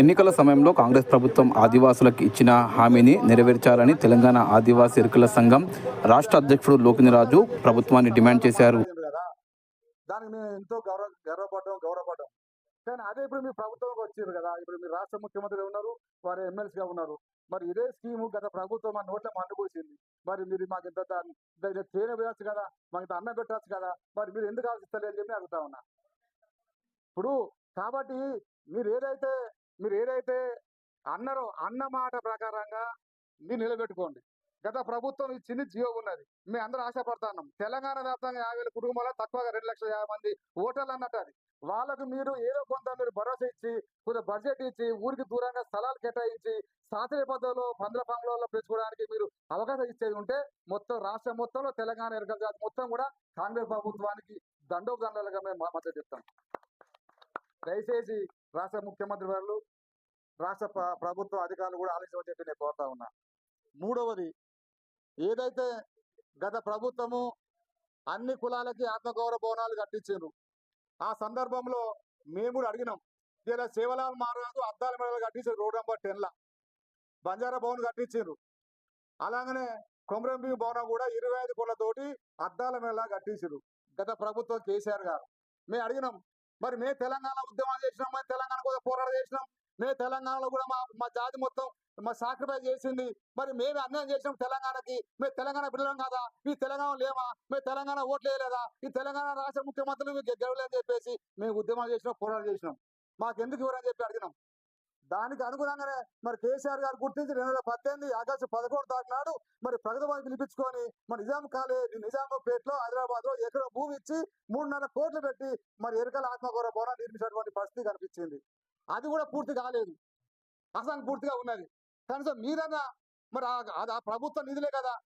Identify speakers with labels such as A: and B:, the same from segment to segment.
A: ఎన్నికల సమయంలో కాంగ్రెస్ ప్రభుత్వం ఆదివాసులకు ఇచ్చిన హామీని నెరవేర్చాలని తెలంగాణ ఆదివాసీ ఎరుకల సంఘం రాష్ట్ర అధ్యక్షుడు లోకినిరాజు ప్రభుత్వాన్ని డిమాండ్ చేశారు.
B: కదా దానికి మేము ఎంతో గౌరవ గర్వపడ్డాం గౌరవపడ్డాం. కానీ అదే ఇప్పుడు మీ ప్రభుత్వంకి వచ్చారు కదా ఇప్పుడు మీరు రాష్ట్ర ముఖ్యమంత్రి ఉన్నారు వారు ఎమ్మెల్సీగా ఉన్నారు. మరి ఇదే స్కీము గత ప్రభుత్వం మా నోట్ల మండుకోసింది మరి మీరు మాకు ఇంత దాన్ని తేనె వేయచ్చు కదా మాకు ఇంత అన్నం పెట్టచ్చు కదా మరి మీరు ఎందుకు ఆలోచిస్తలేదు అని చెప్పి అడుగుతా ఉన్నా. ఇప్పుడు కాబట్టి మీరు ఏదైతే మీరు ఏదైతే అన్నారో అన్న మాట ప్రకారంగా మీరు నిలబెట్టుకోండి. గత ప్రభుత్వం ఇచ్చింది జియో ఉన్నది. మేము అందరూ ఆశపడుతున్నాం. తెలంగాణ వ్యాప్తంగా యాభై వేల కుటుంబాల్లో తక్కువగా రెండు లక్షల యాభై మంది ఓటర్లు అన్నట్టు అది. వాళ్ళకు మీరు ఏదో కొంత మీరు భరోసా ఇచ్చి కొంత బడ్జెట్ ఇచ్చి ఊరికి దూరంగా స్థలాలు కేటాయించి శాస్త్రీయ పద్ధతిలో పంద్ర పంగళంలో పెంచుకోవడానికి మీరు అవకాశం ఇచ్చేది ఉంటే మొత్తం రాష్ట్రం మొత్తంలో తెలంగాణ ఎరగల మొత్తం కూడా కాంగ్రెస్ ప్రభుత్వానికి దండోదండలుగా మేము మా మద్దతు చెప్తాం. దయచేసి రాష్ట్ర ముఖ్యమంత్రి వారు రాష్ట్ర ప్రభుత్వ అధికారులు కూడా ఆలోచించమని చెప్పి నేను కోరుతా ఉన్నా. మూడవది ఏదైతే గత ప్రభుత్వము అన్ని కులాలకి ఆత్మగౌరవ భవనాలు కట్టించారు ఆ సందర్భంలో మేము కూడా అడిగినాం. ఇలా సేవలాల్ మహారాజు అద్దాల మెడలు కట్టించారు రోడ్ నెంబర్ టెన్లా బంజారా భవన్ కట్టించారు అలాగనే కొమరంభీ భవనం కూడా ఇరవై ఐదు కోట్లతోటి అద్దాల మెడల కట్టించారు గత ప్రభుత్వం కేసీఆర్ గారు. మేము అడిగినాం మరి మేము తెలంగాణ ఉద్యమాలు చేసినాం మేము తెలంగాణ కోసం పోరాటం చేసినాం. మేము తెలంగాణలో కూడా మా మా జాతి మొత్తం మా సాక్రిఫైస్ చేసింది. మరి మేము అన్యాయం చేసినాం తెలంగాణకి. మేము తెలంగాణ బిడ్డలం కాదా? ఈ తెలంగాణ లేమా మేము తెలంగాణ ఓట్లు వేయలేదా? ఈ తెలంగాణ రాష్ట్ర ముఖ్యమంత్రులు మీకు గెలవలేదని చెప్పేసి మేము ఉద్యమాలు చేసినాం పోరాటం చేసినాం. మాకు ఎందుకు ఇవ్వరని చెప్పి అడిగినాం. దానికి అనుగుణంగానే మరి కేసీఆర్ గారు గుర్తించి రెండు వేల పద్దెనిమిది ఆగస్టు పదకొండు దాకా నాడు మరి ప్రగతి భవన్ పిలిపించుకొని మరి నిజాం కాలేజ్ నిజామాబాద్లో హైదరాబాద్లో ఎకరం భూమి ఇచ్చి మూడున్నర కోట్లు పెట్టి మరి ఎరకల ఆత్మగౌరవ భవనం నిర్మించినటువంటి పరిస్థితి కనిపించింది. అది కూడా పూర్తి కాలేదు. అసలు పూర్తిగా ఉన్నది. కనీసం మీరన్నా మరి ఆ- అది ఆ ప్రభుత్వ నిధులే కదా.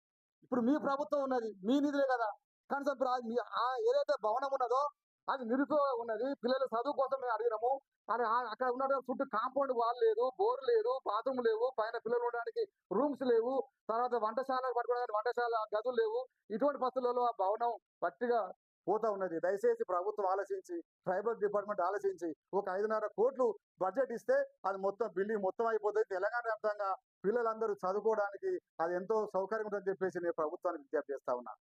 B: ఇప్పుడు మీ ప్రభుత్వం ఉన్నది మీ నిధులే కదా. కనీసం ఇప్పుడు ఆ ఏదైతే భవనం ఉన్నదో అది నిరుపయోగ ఉన్నది. పిల్లల చదువు కోసం మేము అడిగినాము. అని అక్కడ ఉన్న చుట్టూ కాంపౌండ్ వాల్ లేదు బోర్ లేదు బాత్రూమ్ లేవు పైన పిల్లలు ఉండడానికి రూమ్స్ లేవు తర్వాత వంటశాల పట్టుకోవడానికి వంటశాల గదులు లేవు. ఇటువంటి పరిస్థితులలో ఆ భవనం పట్టిగా పోతా ఉన్నది. దయచేసి ప్రభుత్వం ఆలోచించి ట్రైబల్ డిపార్ట్మెంట్ ఆలోచించి ఒక ఐదున్నర కోట్లు బడ్జెట్ ఇస్తే అది మొత్తం బిల్డింగ్ మొత్తం అయిపోతుంది. తెలంగాణ వ్యాప్తంగా పిల్లలందరూ చదువుకోవడానికి అది ఎంతో సౌకర్యం ఉందని చెప్పేసి నేను ప్రభుత్వానికి విజ్ఞప్తి చేస్తా ఉన్నా.